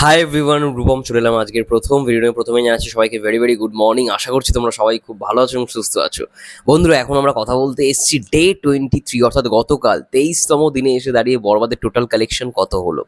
Hi everyone Rupam চলে এলাম আজকের প্রথম ভিডিও নিয়ে। প্রথমে জানাচ্ছি সবাইকে ভেরি ভেরি গুড মর্নিং আশা করছি তোমরা সবাই খুব ভালো আছো এবং সুস্থ আছো। বন্ধুরা, এখন আমরা কথা বলতে এসেছি ডে টোয়েন্টি থ্রি অর্থাৎ গতকাল তেইশতম দিনে এসে দাঁড়িয়ে বরবাদের টোটাল কালেকশন কত হলো।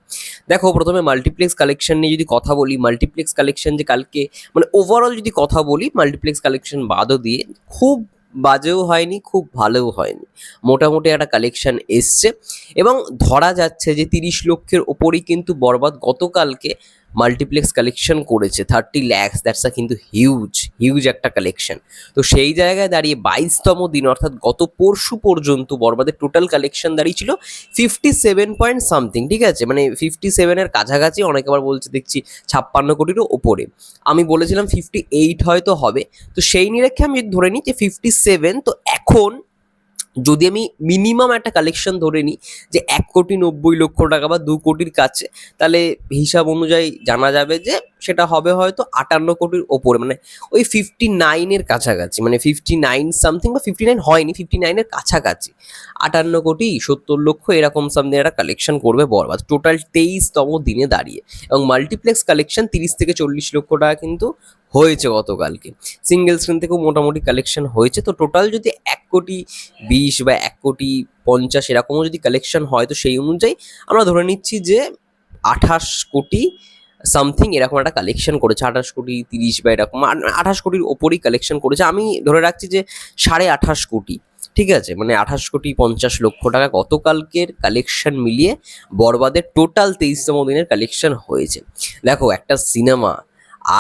দেখো, প্রথমে মাল্টিপ্লেক্স কালেকশন নিয়ে যদি কথা বলি মাল্টিপ্লেক্স কালেকশন যে কালকে মানে ওভারঅল যদি কথা বলি মাল্টিপ্লেক্স কালেকশন বাদও দিয়ে খুব বাজেও হয়নি, খুব ভালোও হয়নি। মোটামুটি একটা কালেকশান এসছে। এবং ধরা যাচ্ছে যে তিরিশ লক্ষের ওপরই কিন্তু বরবাদ গতকালকে মাল্টিপ্লেক্স কালেকশন করেছে থার্টি ল্যাক্স দ্যাটস আ কিন্তু হিউজ হিউজ একটা কালেকশন তো সেই জায়গায় দাঁড়িয়ে বাইশতম দিন, অর্থাৎ গত পরশু পর্যন্ত বরবাদের টোটাল কালেকশন দাঁড়িয়েছিল ফিফটি সেভেন পয়েন্ট সামথিং ঠিক আছে? মানে ফিফটি সেভেনের কাছাকাছি অনেকে আবার বলছে দেখছি ছাপ্পান্ন কোটিরও ওপরে। আমি বলেছিলাম ফিফটি এইট হয়তো হবে, তো সেই নিরীক্ষে আমি ধরে নিই যে ফিফটি সেভেন তো এখন যদি আমি মিনিমাম একটা কালেকশন ধরে নিই যে এক কোটি নব্বই লক্ষ টাকা বা দু কোটির কাছে, তাহলে হিসাব অনুযায়ী জানা যাবে যে সেটা হবে হয়তো আটান্ন কোটির ওপরে মানে ওই ফিফটি নাইনের কাছাকাছি মানে ফিফটি নাইন সামথিং বা ফিফটি নাইন হয়নি ফিফটি নাইনের কাছাকাছি। আটান্ন কোটি সত্তর লক্ষ এরকম সামথিং একটা কালেকশন করবে বরবাদ। টোটাল তেইশতম দিনে দাঁড়িয়ে এবং মাল্টিপ্লেক্স কালেকশন তিরিশ থেকে চল্লিশ লক্ষ টাকা কিন্তু হয়েছে গতকালকে। সিঙ্গেল স্ক্রিন থেকেও মোটামুটি কালেকশন হয়েছে। তো টোটাল যদি এক কোটি বিশ বা এক কোটি পঞ্চাশ এরকমও যদি কালেকশন হয়, তো সেই অনুযায়ী আমরা ধরে নিচ্ছি যে আঠাশ কোটি সামথিং এরকম একটা কালেকশন করেছে, আঠাশ কোটি, তিরিশ বা এরকম আঠাশ কোটির ওপরই কালেকশন করেছে। আমি ধরে রাখছি যে সাড়ে আঠাশ কোটি, ঠিক আছে? মানে আঠাশ কোটি পঞ্চাশ লক্ষ টাকা গতকালকের কালেকশন মিলিয়ে বরবাদের টোটাল তেইশতম দিনের কালেকশন হয়েছে। দেখো, একটা সিনেমা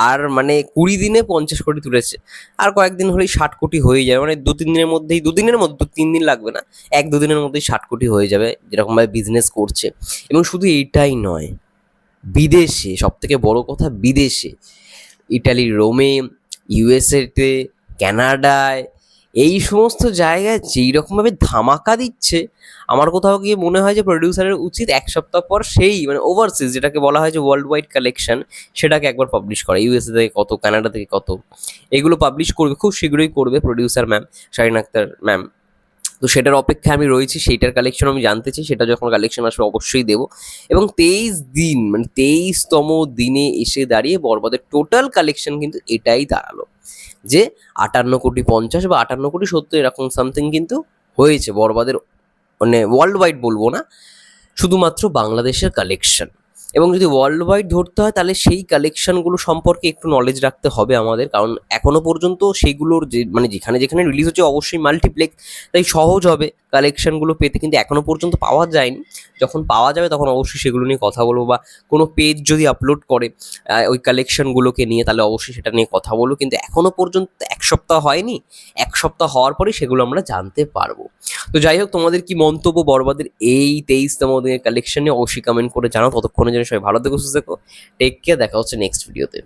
আর মানে কুড়ি দিনে পঞ্চাশ কোটি তুলেছে। আর কয়েকদিন হলেই ষাট কোটি হয়ে যাবে। মানে দু তিন দিনের মধ্যেই দু দিনের মধ্যে দু তিন দিন লাগবে না। এক দু দিনের মধ্যেই ষাট কোটি হয়ে যাবে, যেরকমভাবে বিজনেস করছে। এবং শুধু এইটাই নয় বিদেশে সব থেকে বড় কথা বিদেশে। ইটালির রোমে, ইউএসএতে, ক্যানাডায়, এই সমস্ত জায়গায় যেই রকমভাবে ধামাকা দিচ্ছে, আমার কোথাও গিয়ে মনে হয় যে প্রডিউসারের উচিত এক সপ্তাহ পর সেই মানে ওভারসিজ যেটাকে বলা হয় যে ওয়ার্ল্ড ওয়াইড কালেকশন সেটাকে একবার পাবলিশ করা। ইউএসএ থেকে কত কানাডা থেকে কত, এগুলো পাবলিশ করবে, খুব শীঘ্রই করবে producer ma'am Shahin Akhtar ma'am তো সেটার অপেক্ষায় আমি রয়েছি, সেইটার কালেকশন আমি জানতে চাই, সেটা যখন কালেকশন আসবে অবশ্যই দেবো। এবং তেইশ দিন মানে তেইশতম দিনে এসে দাঁড়িয়ে বরবাদের টোটাল কালেকশন কিন্তু এটাই দাঁড়াল। যে আটান্ন কোটি পঞ্চাশ বা আটান্ন কোটি সত্তর, এরকম সামথিং কিন্তু হয়েছে বরবাদের মানে ওয়ার্ল্ড ওয়াইড বলব না, শুধুমাত্র বাংলাদেশের কালেকশন এবং যদি ওয়ার্ল্ড ওয়াইড ধরতে হয়, তাহলে সেই কালেকশনগুলো সম্পর্কে একটু নলেজ রাখতে হবে আমাদের। কারণ এখনও পর্যন্ত সেগুলোর যে মানে যেখানে যেখানে রিলিজ হচ্ছে, অবশ্যই মাল্টিপ্লেক্স তাই সহজ হবে। কালেকশনগুলো পেতে কিন্তু এখনও পর্যন্ত পাওয়া যায়নি। যখন পাওয়া যাবে তখন অবশ্যই সেগুলো নিয়ে কথা বলব বা কোনো পেজ যদি আপলোড করে ওই কালেকশনগুলোকে নিয়ে তাহলে অবশ্যই সেটা নিয়ে কথা বলব। কিন্তু এখনও পর্যন্ত এক সপ্তাহ হয়নি। এক সপ্তাহ হওয়ার পরেই সেগুলো আমরা জানতে পারব। তো যাই হোক, তোমাদের কি মন্তব্য বরবাদের এই তেইশতম দিনের কালেকশন নিয়ে অবশ্যই কমেন্ট করে জানাও। ততক্ষণে যেন সবাই ভালো থেকো, সুস্থ থেকো। টেক কেয়ার দেখা হচ্ছে নেক্সট ভিডিওতে